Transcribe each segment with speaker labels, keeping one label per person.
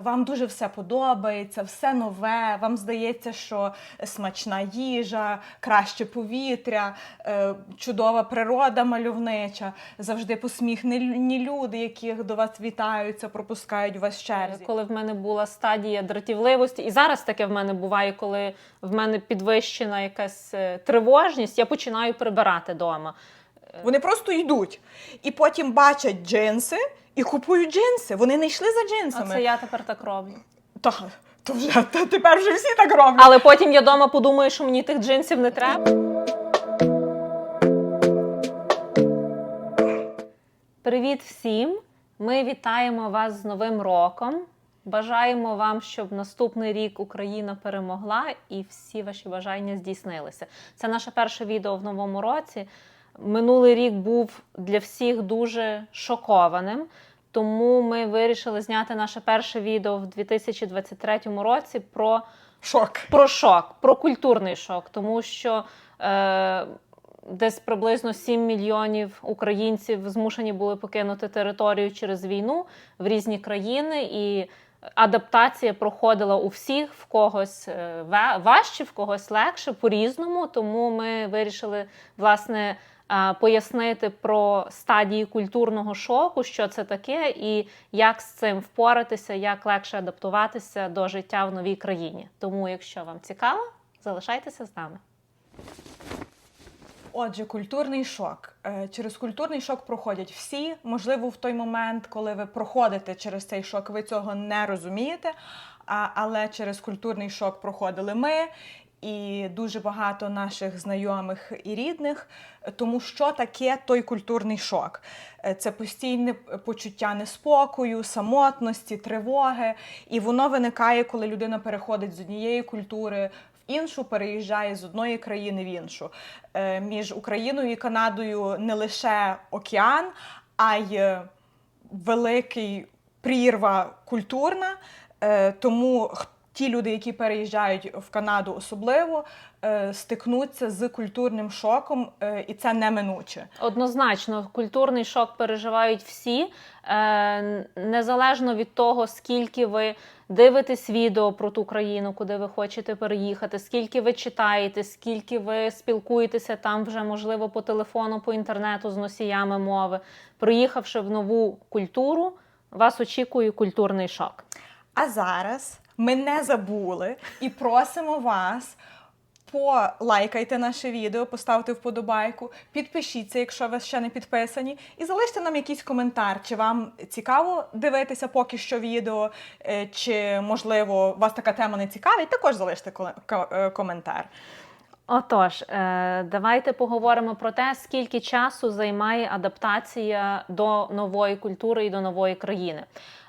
Speaker 1: Вам дуже все подобається, все нове. Вам здається, що смачна їжа, краще повітря, е, чудова природа мальовнича, завжди посміхнені люди, які до вас вітаються, пропускають вас черзі.
Speaker 2: Коли в мене була стадія дратівливості, і зараз таке в мене буває, коли в мене підвищена якась е, тривожність, я починаю прибирати вдома.
Speaker 1: Вони просто йдуть і потім бачать джинси і купують джинси. Вони не йшли за
Speaker 2: А
Speaker 1: джинсами.
Speaker 2: це я тепер так роблю.
Speaker 1: Та, то вже та тепер вже всі так роблять.
Speaker 2: Але потім я вдома подумаю, що мені тих джинсів не треба. Привіт всім! Ми вітаємо вас з Новим роком. Бажаємо вам, щоб наступний рік Україна перемогла і всі ваші бажання здійснилися. Це наше перше відео в новому році. Минулий рік був для всіх дуже шокованим, тому ми вирішили зняти наше перше відео в 2023 році про
Speaker 1: Шок.
Speaker 2: про шок, про культурний шок, тому що е, десь приблизно 7 мільйонів українців змушені були покинути територію через війну в різні країни, і адаптація проходила у всіх, в когось е, важче, в когось легше, по-різному. Тому ми вирішили власне. Е, Пояснити про стадії культурного шоку, що це таке, і як з цим впоратися, як легше адаптуватися до життя в новій країні. Тому, якщо вам цікаво, залишайтеся з нами.
Speaker 1: Отже, культурний шок. Е, Через культурний шок проходять всі. Можливо, в той момент, коли ви проходите через цей шок, ви цього не розумієте. Але через культурний шок проходили ми і дуже багато наших знайомих і рідних. Тому що таке той культурний шок? Е, Це постійне почуття неспокою, самотності, тривоги. І воно виникає, коли людина переходить з однієї культури іншу, переїжджає з одної країни в іншу. Е, Між Україною і Канадою не лише океан, а й е, великий прірва культурна. Тому ті люди, які переїжджають в Канаду, особливо е, стикнуться з культурним шоком, е, і це неминуче.
Speaker 2: Однозначно, культурний шок переживають всі, е, незалежно від того, скільки ви дивитесь відео про ту країну, куди ви хочете переїхати, скільки ви читаєте, скільки ви спілкуєтеся там вже, можливо, по телефону, по інтернету з носіями мови. Приїхавши в нову культуру, вас очікує культурний шок.
Speaker 1: А зараз ми не забули і просимо вас. Полайкайте наше відео, поставте вподобайку, підпишіться, якщо ви ще не підписані, і залиште нам якийсь коментар, чи вам цікаво дивитися поки що відео, е, чи можливо вас така тема не цікавить. Також залиште е, коментар.
Speaker 2: Отож, е, давайте поговоримо про те, скільки часу займає адаптація до нової культури і до нової країни.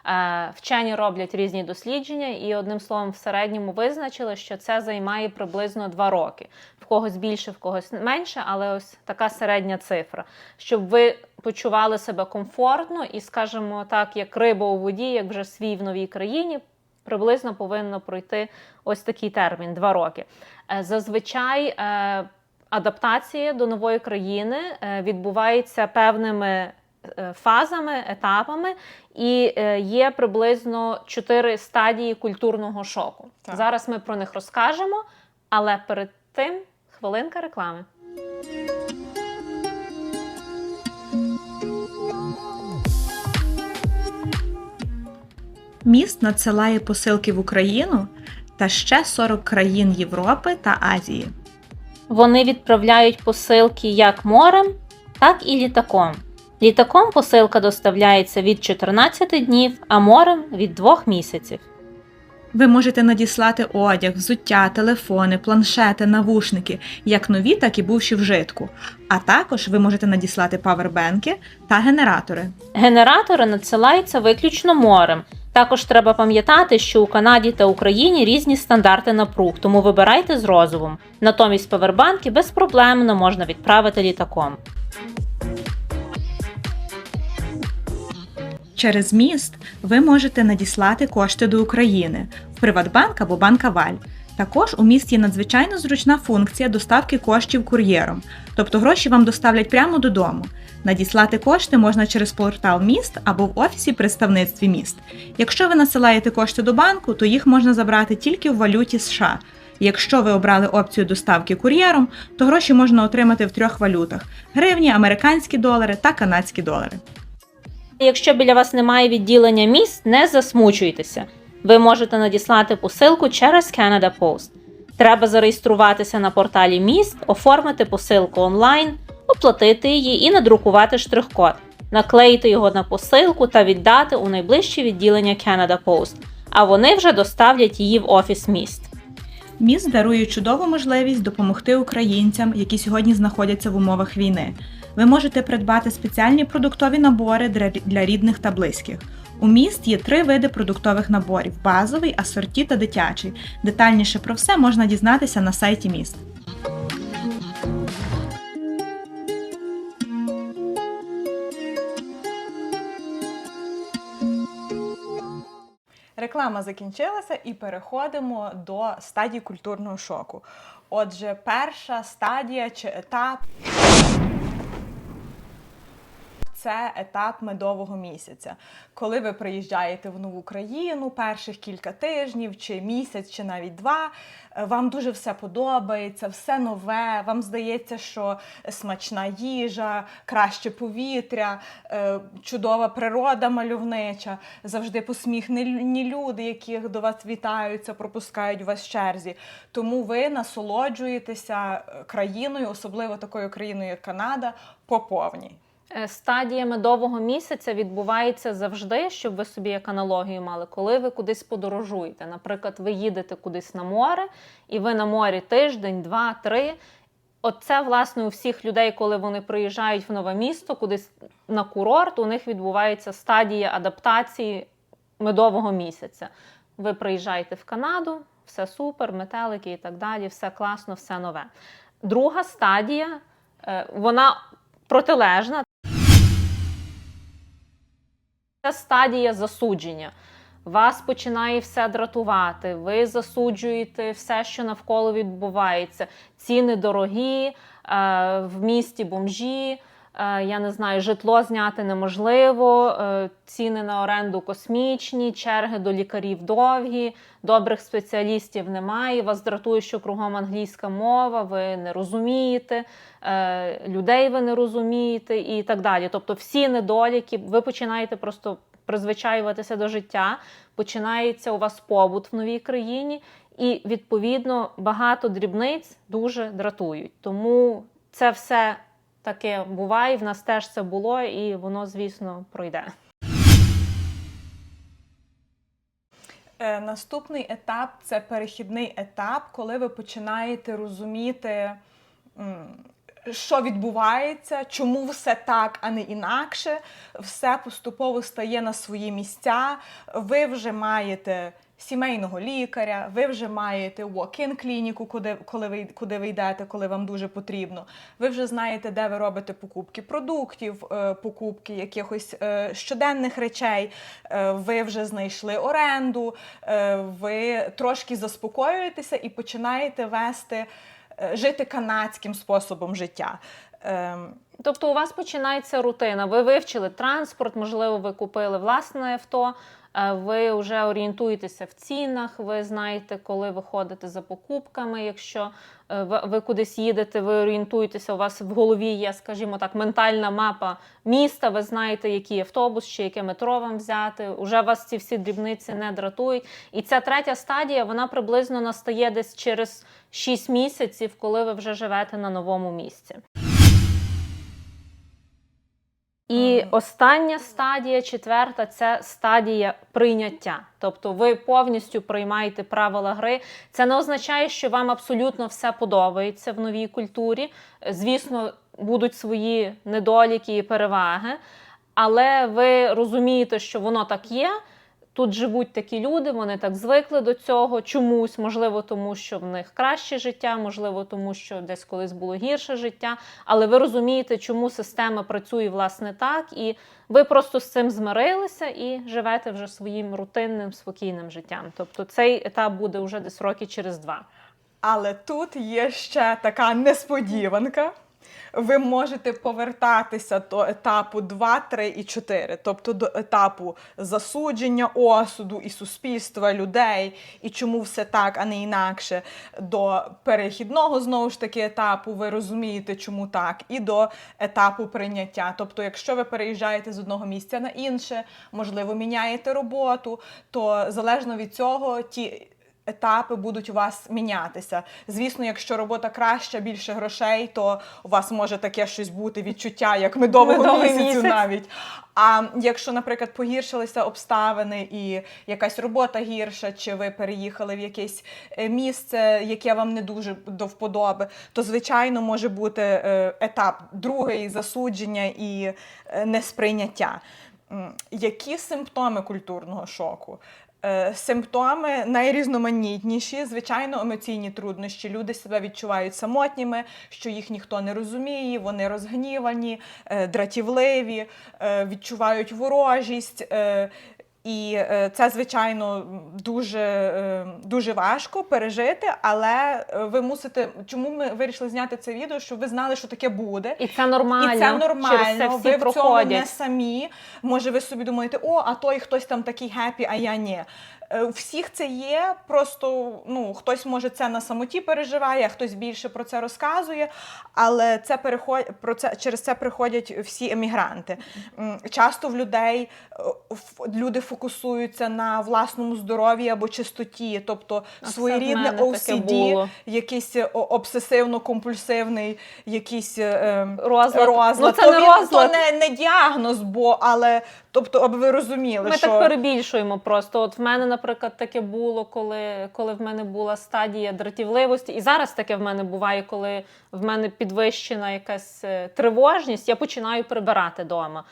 Speaker 2: Е, Вчені роблять різні дослідження, і одним словом, в середньому визначили, що це займає приблизно два роки. В когось більше, в когось менше, але ось така середня цифра. Щоб ви почували себе комфортно і, скажімо так, як риба у воді, як вже свій в новій країні, приблизно повинно пройти ось такий термін два роки. Е, Зазвичай е, адаптація до нової країни е, відбувається певними фазами, етапами, і є приблизно чотири стадії культурного шоку.
Speaker 1: Так.
Speaker 2: Зараз ми про них розкажемо, але перед тим хвилинка реклами.
Speaker 1: Міст надсилає посилки в Україну та ще 40 країн Європи та Азії.
Speaker 2: Вони відправляють посилки як морем, так і літаком. Літаком посилка доставляється від 14 днів, а морем від 2 місяців.
Speaker 1: Ви можете надіслати одяг, взуття, телефони, планшети, навушники, як нові, так і бувші вжитку. А також ви можете надіслати павербенки та генератори.
Speaker 2: Генератори надсилаються виключно морем. Також треба пам'ятати, що у Канаді та Україні різні стандарти напруг, тому вибирайте з розумом. Натомість павербанки безпроблемно можна відправити літаком.
Speaker 1: Через міст ви можете надіслати кошти до України в Приватбанк або Банк Аваль. Також у місті є надзвичайно зручна функція доставки коштів кур'єром, тобто гроші вам доставлять прямо додому. Надіслати кошти можна через портал міст або в офісі представництві міст. Якщо ви насилаєте кошти до банку, то їх можна забрати тільки в валюті США. Якщо ви обрали опцію доставки кур'єром, то гроші можна отримати в трьох валютах: гривні, американські долари та канадські долари.
Speaker 2: Якщо біля вас немає відділення міст, не засмучуйтеся. Ви можете надіслати посилку через Canada Post. Треба зареєструватися на порталі міст, оформити посилку онлайн, оплатити її і надрукувати штрих-код, наклеїти його на посилку та віддати у найближче відділення Canada Post, а вони вже доставлять її в офіс міст.
Speaker 1: Міст дарує чудову можливість допомогти українцям, які сьогодні знаходяться в умовах війни. Ви можете придбати спеціальні продуктові набори для- рідних та близьких. У міст є три види продуктових наборів: базовий, асорті та дитячий. Детальніше про все можна дізнатися на сайті міст. Реклама закінчилася і переходимо до стадії культурного шоку. Отже, перша стадія чи етап це етап медового місяця. Коли ви приїжджаєте в нову країну перших кілька тижнів, чи місяць, чи навіть два, е, вам дуже все подобається, все нове. Вам здається, що смачна їжа, краще повітря, е, чудова природа мальовнича, завжди посміхнені люди, які до вас вітаються, пропускають вас в черзі. Тому ви насолоджуєтеся е, країною, особливо такою країною, як Канада, по повній.
Speaker 2: Е, Стадія медового місяця відбувається завжди, щоб ви собі як аналогію мали, коли ви кудись подорожуєте. Наприклад, ви їдете кудись на море, і ви на морі тиждень, два, три. Оце, власне, у всіх людей, коли вони приїжджають в нове місто, кудись на курорт, у них відбувається стадія адаптації медового місяця. Ви приїжджаєте в Канаду, все супер, метелики і так далі, все класно, все нове. Друга стадія, е, вона протилежна. Стадія засудження. Вас починає все дратувати, ви засуджуєте все, що навколо відбувається. Ціни дорогі, е, в місті бомжі, я не знаю, житло зняти неможливо, е, ціни на оренду космічні, черги до лікарів довгі, добрих спеціалістів немає. Вас дратує, що кругом англійська мова, ви не розумієте, е, людей ви не розумієте і так далі. Тобто всі недоліки, ви починаєте просто призвичаюватися до життя, починається у вас побут в новій країні, і відповідно багато дрібниць дуже дратують. Тому це все таке буває. В нас теж це було, і воно, звісно, пройде.
Speaker 1: Е, Наступний етап це перехідний етап, коли ви починаєте розуміти, що відбувається, чому все так, а не інакше. Все поступово стає на свої місця. Ви вже маєте сімейного лікаря, ви вже маєте walk-in клініку, куди, коли ви, куди ви йдете, коли вам дуже потрібно. Ви вже знаєте, де ви робите покупки продуктів, е, покупки якихось е, щоденних речей. Е, Ви вже знайшли оренду, ви трошки заспокоюєтеся і починаєте вести, жити канадським способом життя. Ем,
Speaker 2: Тобто у вас починається рутина. Ви вивчили транспорт, можливо, ви купили власне авто. Ви вже орієнтуєтеся в цінах, ви знаєте, коли ви ходите за покупками. Якщо е, ви кудись їдете, ви орієнтуєтеся, у вас в голові є, скажімо так, ментальна мапа міста. Ви знаєте, який автобус чи яке метро вам взяти. Уже вас ці всі дрібниці не дратують. І ця третя стадія вона приблизно настає десь через 6 місяців, коли ви вже живете на новому місці. І остання стадія, четверта, це стадія прийняття. Тобто ви повністю приймаєте правила гри. Це не означає, що вам абсолютно все подобається в новій культурі. Звісно, будуть свої недоліки і переваги, але ви розумієте, що воно так є. Тут живуть такі люди, вони так звикли до цього чомусь, можливо, тому що в них краще життя, можливо, тому що десь колись було гірше життя. Але ви розумієте, чому система працює власне так, і ви просто з цим змирилися і живете вже своїм рутинним, спокійним життям. Тобто цей етап буде вже десь роки через два.
Speaker 1: Але тут є ще така несподіванка. Ви можете повертатися до етапу 2, 3 і 4, тобто до етапу засудження осуду і суспільства людей, і чому все так, а не інакше. До перехідного знову ж таки етапу, ви розумієте, чому так, і до етапу прийняття. Тобто, якщо ви переїжджаєте з одного місця на інше, можливо, міняєте роботу, то залежно від цього ті етапи будуть у вас мінятися. Звісно, якщо робота краща, більше грошей, то у вас може таке щось бути відчуття, як медового місяцю
Speaker 2: місяць.
Speaker 1: навіть. А якщо, наприклад, погіршилися обставини і якась робота гірша, чи ви переїхали в якесь е, місце, яке вам не дуже до вподоби, то звичайно може бути е, етап другий засудження і е, несприйняття. Які симптоми культурного шоку? Е, Симптоми найрізноманітніші, звичайно, емоційні труднощі. Люди себе відчувають самотніми, що їх ніхто не розуміє, вони розгнівані, е, дратівливі, е, відчувають ворожість. І е, це, звичайно, дуже, е, дуже важко пережити, але е, ви мусите. Чому ми вирішили зняти це відео? Щоб ви знали, що таке буде.
Speaker 2: І це нормально.
Speaker 1: І це нормально.
Speaker 2: Через це всі
Speaker 1: ви в цьому не самі. Може, ви собі думаєте, о, а той хтось там такий хеппі, а я ні. Е, У всіх це є. Просто ну хтось може це на самоті переживає, а хтось більше про це розказує. Але це переход... про це через це приходять всі емігранти. Часто в людей е, люди фокусуються на власному здоров'ї або чистоті, тобто
Speaker 2: А
Speaker 1: своєрідне OCD, якийсь е, обсесивно-компульсивний, якийсь е,
Speaker 2: Розлад.
Speaker 1: розлад.
Speaker 2: Ну, це не розлад.
Speaker 1: То не, не діагноз, бо але тобто, аби ви розуміли,
Speaker 2: Ми
Speaker 1: що
Speaker 2: так перебільшуємо просто. От в мене, наприклад, таке було, коли, коли в мене була стадія дратівливості, і зараз таке в мене буває, коли в мене підвищена якась е, тривожність, я починаю прибирати вдома.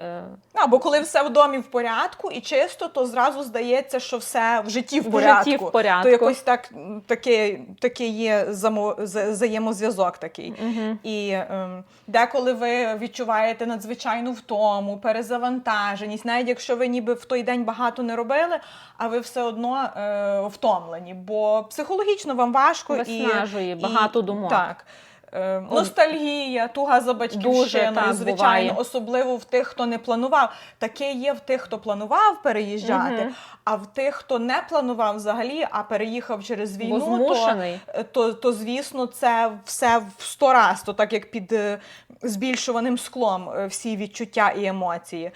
Speaker 2: Е,
Speaker 1: або коли все в домі в порядку і чисто, то зразу здається, що все в житті в
Speaker 2: В
Speaker 1: порядку.
Speaker 2: житті в порядку.
Speaker 1: То якось так м, таке, таке є замо, взаємозв'язок такий.
Speaker 2: Угу.
Speaker 1: І ем, деколи ви відчуваєте надзвичайну втому, перезавантаженість, навіть якщо ви ніби в той день багато не робили, а ви все одно е, втомлені, бо психологічно вам важко
Speaker 2: Виснажує,
Speaker 1: і
Speaker 2: багато думок.
Speaker 1: Так. Е, Ностальгія, туга за батьківщиною,
Speaker 2: так,
Speaker 1: звичайно,
Speaker 2: буває.
Speaker 1: особливо в тих, хто не планував. Таке є в тих, хто планував переїжджати,
Speaker 2: Мгм.
Speaker 1: а в тих, хто не планував взагалі, а переїхав через війну, то. Е, то, то звісно, це все в сто раз, то так як під е, збільшуваним склом е, всі відчуття і емоції.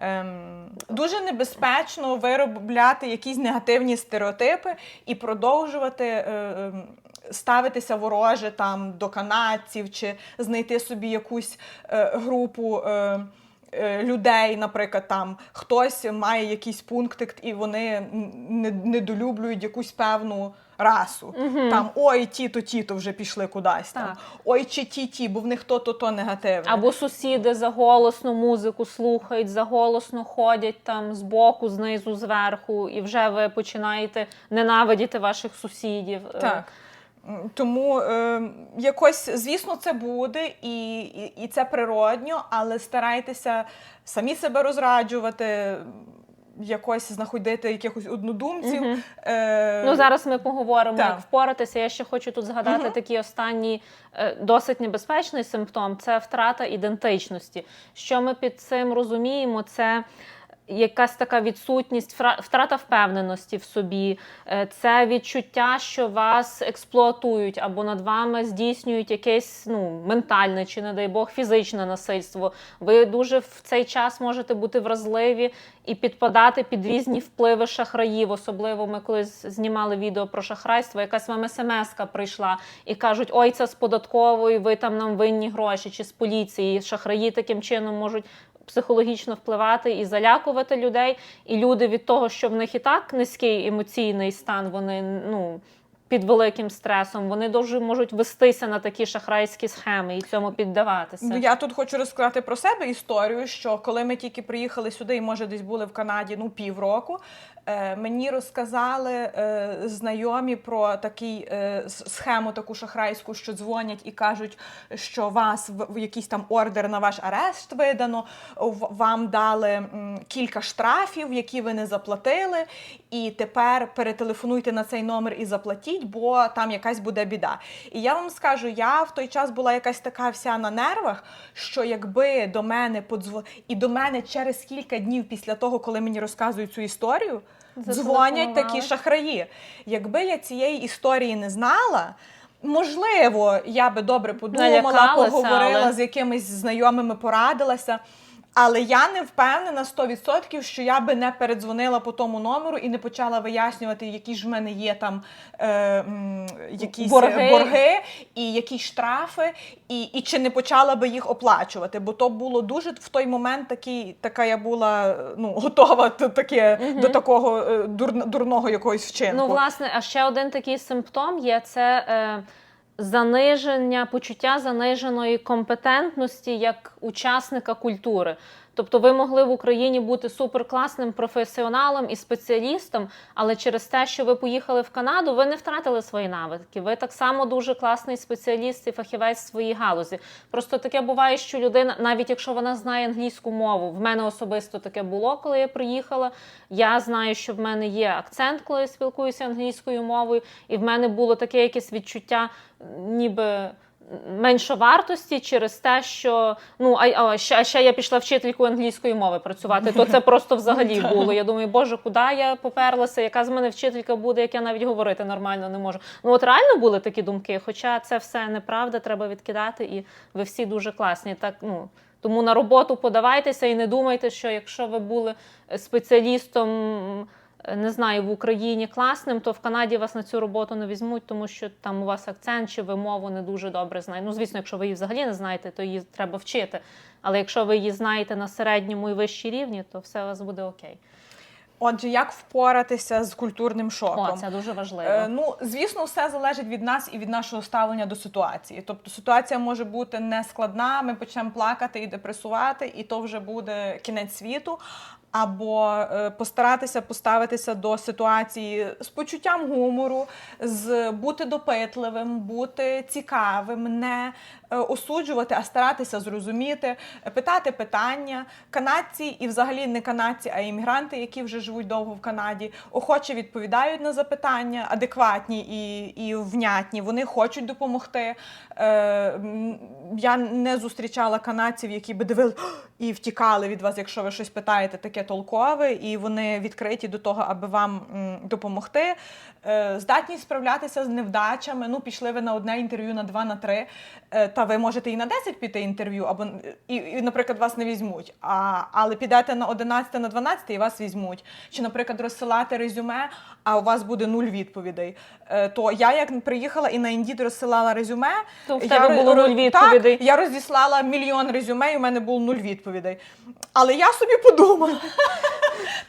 Speaker 1: Ем, дуже небезпечно виробляти якісь негативні стереотипи і продовжувати е, ем, ставитися вороже там до канадців чи знайти собі якусь е, групу. Е, е, Людей, наприклад, там хтось має якийсь пунктик, і вони не, недолюблюють якусь певну расу.
Speaker 2: Мгм.
Speaker 1: Там ой, ті-то, ті-то вже пішли кудись. Там.
Speaker 2: Так.
Speaker 1: Ой, чи ті-ті, бо в них то-то то негативне.
Speaker 2: Або сусіди заголосно музику слухають, заголосно ходять там збоку, знизу, зверху, і вже ви починаєте ненавидіти ваших сусідів. Е,
Speaker 1: Так. М, Тому е, якось, звісно, це буде, і, і, і це природньо, але старайтеся самі себе розраджувати, якось знаходити якихось однодумців.
Speaker 2: Мгм.
Speaker 1: Е,
Speaker 2: Ну, зараз ми поговоримо,
Speaker 1: Так.
Speaker 2: як впоратися. Я ще хочу тут згадати
Speaker 1: Мгм.
Speaker 2: такий останній е, досить небезпечний симптом це втрата ідентичності. Що ми під цим розуміємо? Це якась така відсутність, втрата впевненості в собі, е, це відчуття, що вас експлуатують або над вами здійснюють якесь ну, ментальне чи, не дай Бог, фізичне насильство. Ви дуже в цей час можете бути вразливі і підпадати під різні впливи шахраїв. Особливо ми колись знімали відео про шахрайство, якась вам смс-ка прийшла і кажуть: ой, це з податкової, ви там нам винні гроші, чи з поліції. Шахраї таким чином можуть. Психологічно впливати і залякувати людей, і люди від того, що в них і так низький емоційний стан, вони ну під великим стресом, вони дуже можуть вестися на такі шахрайські схеми і цьому піддаватися.
Speaker 1: Ну, я тут хочу розказати про себе історію, що коли ми тільки приїхали сюди, і може десь були в Канаді ну півроку. Е, Мені розказали е, знайомі про такий е, схему, таку шахрайську, що дзвонять і кажуть, що вас в, якийсь там ордер на ваш арешт видано. в- Вам дали кілька штрафів, які ви не заплатили, і тепер перетелефонуйте на цей номер і заплатіть, бо там якась буде біда. І я вам скажу, я в той час була якась така вся на нервах, що якби до мене подзво... і до мене через кілька днів після того, коли мені розказують цю історію, дзвонять такі шахраї. Якби я цієї історії не знала. Можливо, я би добре подумала,
Speaker 2: Налякалася,
Speaker 1: поговорила
Speaker 2: але-
Speaker 1: з якимись знайомими, порадилася. Але я не впевнена 100%, що я би не передзвонила по тому номеру і не почала вияснювати, які ж в мене є там е, м, якісь
Speaker 2: Борги.
Speaker 1: борги і які штрафи, і, і чи не почала би їх оплачувати. Бо то було дуже в той момент такий, така я була ну, готова до, таке, до такого е, дур, дурного якогось вчинку.
Speaker 2: Ну, власне, а ще один такий симптом є це е, заниження, почуття заниженої компетентності як учасника культури. Тобто ви могли в Україні бути суперкласним професіоналом і спеціалістом, але через те, що ви поїхали в Канаду, ви не втратили свої навики. Ви так само дуже класний спеціаліст і фахівець в своїй галузі. Просто таке буває, що людина, навіть якщо вона знає англійську мову, в мене особисто таке було, коли я приїхала. Я знаю, що в мене є акцент, коли я спілкуюся англійською мовою, і в мене було таке якесь відчуття, ніби. Меншовартості через те, що ну а, а, ще, а ще я пішла вчителькою англійської мови працювати, то це просто взагалі було. Я думаю, боже, куди я поперлася? Яка з мене вчителька буде, як я навіть говорити нормально не можу. Ну от реально були такі думки, хоча це все неправда, треба відкидати, і ви всі дуже класні. Так ну тому на роботу подавайтеся і не думайте, що якщо ви були спеціалістом. Е, Не знаю, в Україні класним, то в Канаді вас на цю роботу не візьмуть, тому що там у вас акцент чи ви мову не дуже добре знаєте. Ну, звісно, якщо ви її взагалі не знаєте, то її треба вчити. Але якщо ви її знаєте на середньому і вищій рівні, то все у вас буде окей.
Speaker 1: Отже, як впоратися з культурним шоком?
Speaker 2: О, це дуже важливо.
Speaker 1: Е, ну, звісно, все залежить від нас і від нашого ставлення до ситуації. Тобто ситуація може бути нескладна, ми почнемо плакати і депресувати, і то вже буде кінець світу. Або е, постаратися поставитися до ситуації з почуттям гумору, з бути допитливим, бути цікавим, не е, осуджувати, а старатися зрозуміти, питати питання. Канадці і взагалі не канадці, а іммігранти, які вже живуть довго в Канаді, охоче відповідають на запитання, адекватні і, і внятні. Вони хочуть допомогти. Е, я не зустрічала канадців, які би дивили і втікали від вас, якщо ви щось питаєте таке толкове, і вони відкриті до того, аби вам допомогти. Е, здатність справлятися з невдачами. Ну, пішли ви на одне інтерв'ю, на два, на три. Е, та ви можете і на 10 піти інтерв'ю, або і, і, наприклад, вас не візьмуть. А, але підете на 11, на 12 і вас візьмуть. Чи, наприклад, розсилати резюме, а у вас буде нуль відповідей. Е, то я як приїхала і на Indeed розсилала резюме,
Speaker 2: То в тебе
Speaker 1: ро-
Speaker 2: було нуль відповідей.
Speaker 1: Так, я розіслала мільйон резюме, і у мене було нуль відповідей. Але я собі подумала.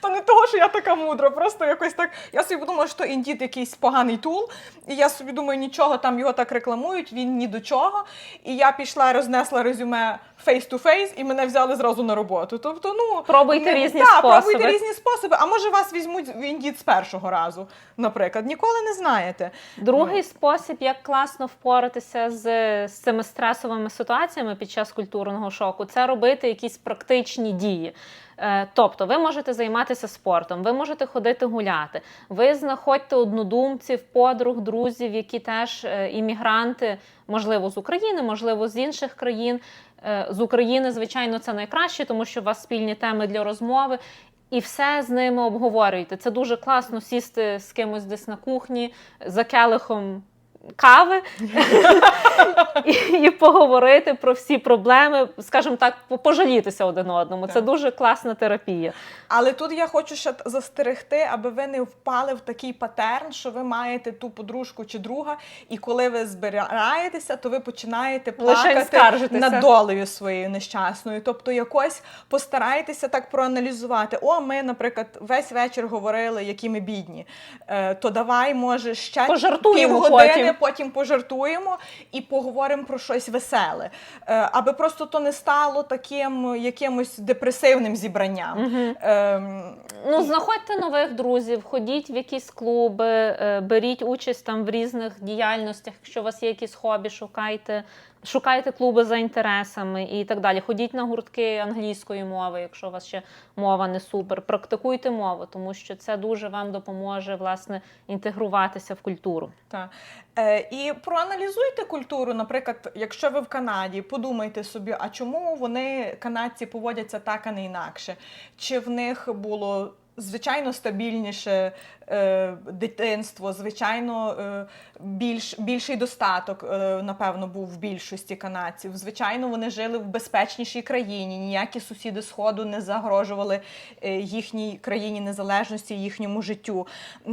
Speaker 1: То не того, що я така мудра, просто якось так. Я собі подумала, що індіт якийсь поганий тул. І я собі думаю, нічого там його так рекламують, він ні до чого. І я пішла, рознесла резюме face-to-face, і мене взяли зразу на роботу. Тобто, ну
Speaker 2: Пробуйте різні
Speaker 1: так,
Speaker 2: способи.
Speaker 1: пробуйте різні способи. А може вас візьмуть в Indeed з першого разу, наприклад. Ніколи не знаєте.
Speaker 2: Другий спосіб, як класно впоратися з, з цими стресовими ситуаціями під час культурного шоку, це робити якісь практичні дії. Е, Тобто, ви можете займатися спортом, ви можете ходити гуляти, ви знаходьте однодумців, подруг, друзів, які теж е, іммігранти, можливо, з України, можливо, з інших країн. Е, З України, звичайно, це найкраще, тому що у вас спільні теми для розмови. І все з ними обговорюєте. Це дуже класно сісти з кимось десь на кухні за келихом кави і, і поговорити про всі проблеми, скажімо так, пожалітися один одному. Це дуже класна терапія.
Speaker 1: Але тут я хочу ще застерегти, аби ви не впали в такий патерн, що ви маєте ту подружку чи друга, і коли ви збираєтеся, то ви починаєте плакати над долею своєю нещасною. Тобто, якось постарайтеся так проаналізувати. О, ми, наприклад, весь вечір говорили, які ми бідні. Е, то давай, може, ще
Speaker 2: Пожартуємо
Speaker 1: півгодини,
Speaker 2: потім.
Speaker 1: потім пожартуємо і поговоримо про щось веселе. Е, аби просто то не стало таким якимось депресивним зібранням.
Speaker 2: Мгм.
Speaker 1: Ем,
Speaker 2: Ну, знаходьте нових друзів, ходіть в якісь клуби, е, беріть участь там в різних діяльностях. Якщо у вас є якісь хобі, шукайте, шукайте клуби за інтересами і так далі. Ходіть на гуртки англійської мови, якщо у вас ще мова не супер. Практикуйте мову, тому що це дуже вам допоможе власне інтегруватися в культуру.
Speaker 1: Та. Е, і проаналізуйте культуру. Наприклад, якщо ви в Канаді, подумайте собі, а чому вони, канадці, поводяться так, а не інакше? Чи в них було. Звичайно, стабільніше е, дитинство, звичайно, е, більш, більший достаток, е, напевно, був в більшості канадців. Звичайно, вони жили в безпечнішій країні. Ніякі сусіди Сходу не загрожували е, їхній країні незалежності, їхньому життю.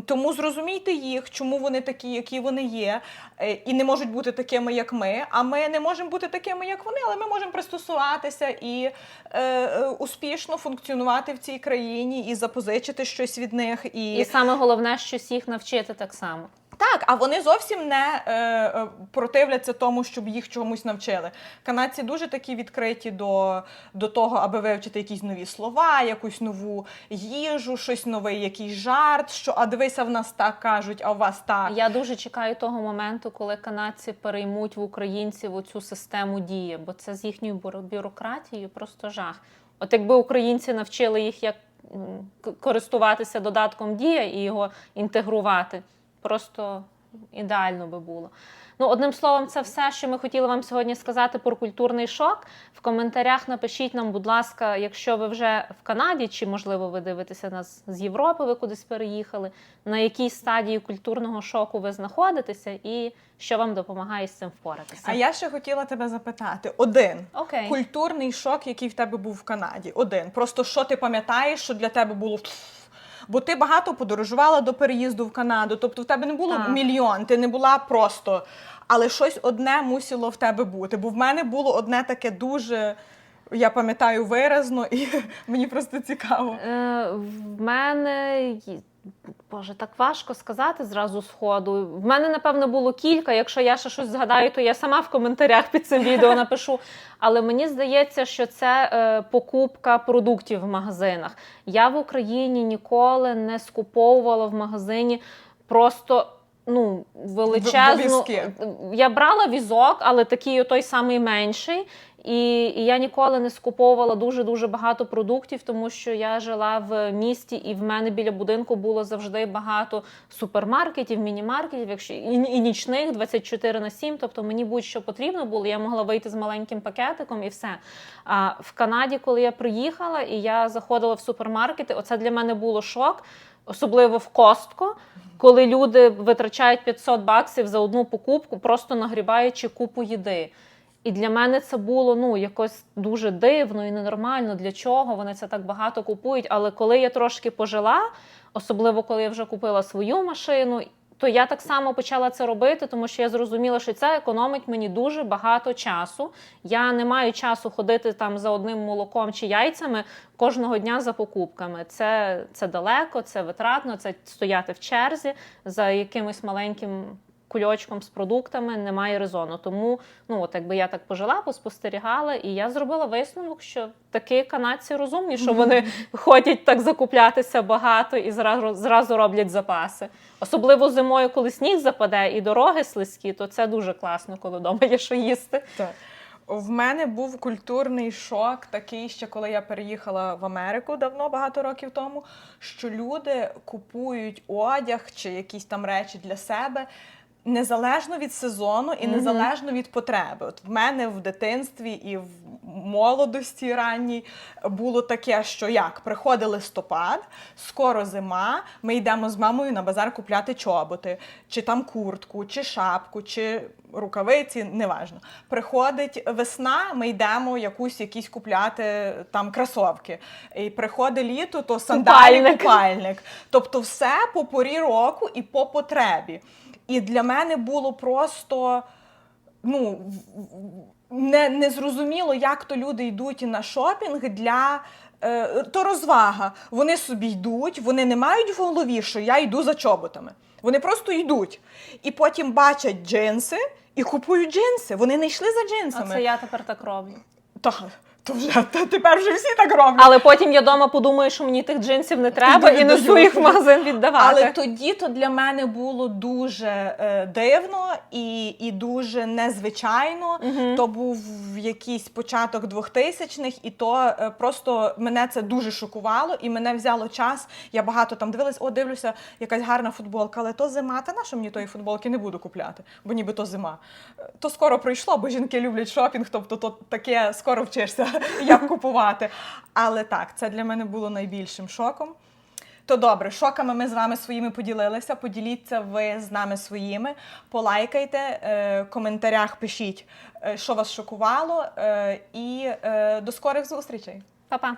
Speaker 1: Тому зрозумійте їх, чому вони такі, які вони є, е, і не можуть бути такими, як ми. А ми не можемо бути такими, як вони, але ми можемо пристосуватися і е, е, успішно функціонувати в цій країні і запозичити щось від них. І,
Speaker 2: І саме головне, щось їх навчити так само.
Speaker 1: так, а вони зовсім не е, е, противляться тому, щоб їх чомусь навчили. Канадці дуже такі відкриті до, до того, аби вивчити якісь нові слова, якусь нову їжу, щось новий, якийсь жарт. Що а дивися, в нас так кажуть, а у вас так.
Speaker 2: Я дуже чекаю того моменту, коли канадці переймуть в українців оцю систему дії, бо це з їхньою бюро- бюрократією просто жах. От якби українці навчили їх, як користуватися додатком дія і його інтегрувати, просто ідеально би було. Ну, одним словом, це все, що ми хотіли вам сьогодні сказати про культурний шок. В коментарях напишіть нам, будь ласка, якщо ви вже в Канаді, чи можливо ви дивитеся нас з Європи, ви кудись переїхали, на якій стадії культурного шоку ви знаходитеся, і що вам допомагає з цим впоратися.
Speaker 1: А я ще хотіла тебе запитати: один
Speaker 2: Окей.
Speaker 1: культурний шок, який в тебе був в Канаді. Один. Просто що ти пам'ятаєш, що для тебе було. Бо ти багато подорожувала до переїзду в Канаду, тобто в тебе не було
Speaker 2: Так.
Speaker 1: мільйон, ти не була просто. Але щось одне мусило в тебе бути. Бо в мене було одне таке дуже, я пам'ятаю виразно, і мені просто цікаво.
Speaker 2: Е, в мене Боже, так важко сказати зразу з ходу. В мене, напевно, було кілька. Якщо я ще щось згадаю, то я сама в коментарях під цим відео напишу. Але мені здається, що це е, покупка продуктів в магазинах. Я в Україні ніколи не скуповувала в магазині просто. Ну, величезну. Я брала візок, але такий той самий менший. І, і я ніколи не скуповувала дуже дуже багато продуктів, тому що я жила в місті, і в мене біля будинку було завжди багато супермаркетів, міні-маркетів, якщо і, і нічних 24 на 7. Тобто мені будь-що потрібно було. Я могла вийти з маленьким пакетиком і все. А в Канаді, коли я приїхала і я заходила в супермаркети, оце для мене було шок, особливо в Костко. Коли люди витрачають 500 баксів за одну покупку, просто нагрібаючи купу їди. І для мене це було ну якось дуже дивно і ненормально. Для чого вони це так багато купують? Але коли я трошки пожила, особливо коли я вже купила свою машину, то я так само почала це робити, тому що я зрозуміла, що це економить мені дуже багато часу. Я не маю часу ходити там за одним молоком чи яйцями кожного дня за покупками. Це, це далеко, це витратно, це стояти в черзі за якимось маленьким кульочком з продуктами немає резону. Тому, ну от якби я так пожила, поспостерігала, і я зробила висновок, що такі канадці розумні, що вони ходять так закуплятися багато і зразу, зразу роблять запаси. Особливо зимою, коли сніг западе і дороги слизькі, то це дуже класно, коли вдома є що їсти.
Speaker 1: Так. В мене був культурний шок такий, ще коли я переїхала в Америку давно, багато років тому, що люди купують одяг чи якісь там речі для себе Незалежно від сезону і незалежно від потреби. От в мене в дитинстві і в молодості ранній було таке, що як приходить листопад, скоро зима, ми йдемо з мамою на базар купляти чоботи, чи там куртку, чи шапку, чи рукавиці, неважно. Приходить весна, ми йдемо якусь якісь купляти там кросовки. І приходить літо, то сандалі
Speaker 2: Купальник.
Speaker 1: купальник. Тобто все по порі року і по потребі. І для мене було просто ну, не, не зрозуміло, як то люди йдуть на шопінг для. е, То розвага. Вони собі йдуть, вони не мають в голові, що я йду за чоботами. Вони просто йдуть. І потім бачать джинси і купують джинси. Вони не йшли за
Speaker 2: А
Speaker 1: джинсами.
Speaker 2: це я тепер так роблю.
Speaker 1: Та, то вже та тепер вже всі так роблять.
Speaker 2: Але потім я вдома подумаю, що мені тих джинсів не треба, і несу їх в магазин віддавати.
Speaker 1: Але тоді то для мене було дуже е, дивно і, і дуже незвичайно.
Speaker 2: Мгм.
Speaker 1: То був якийсь початок 2000-х, і то е, просто мене це дуже шокувало, і мене взяло час. Я багато там дивилась, о, дивлюся, якась гарна футболка, але то зима. Та на що мені тої футболки не буду купляти, бо ніби то зима. Е, То скоро пройшло, бо жінки люблять шопінг, тобто то таке скоро вчишся, як купувати. Але так, це для мене було найбільшим шоком. То добре, шоками ми з вами своїми поділилися. Поділіться ви з нами своїми. Полайкайте, е, в коментарях пишіть, е, що вас шокувало. Е, і до скорих зустрічей.
Speaker 2: Па-па.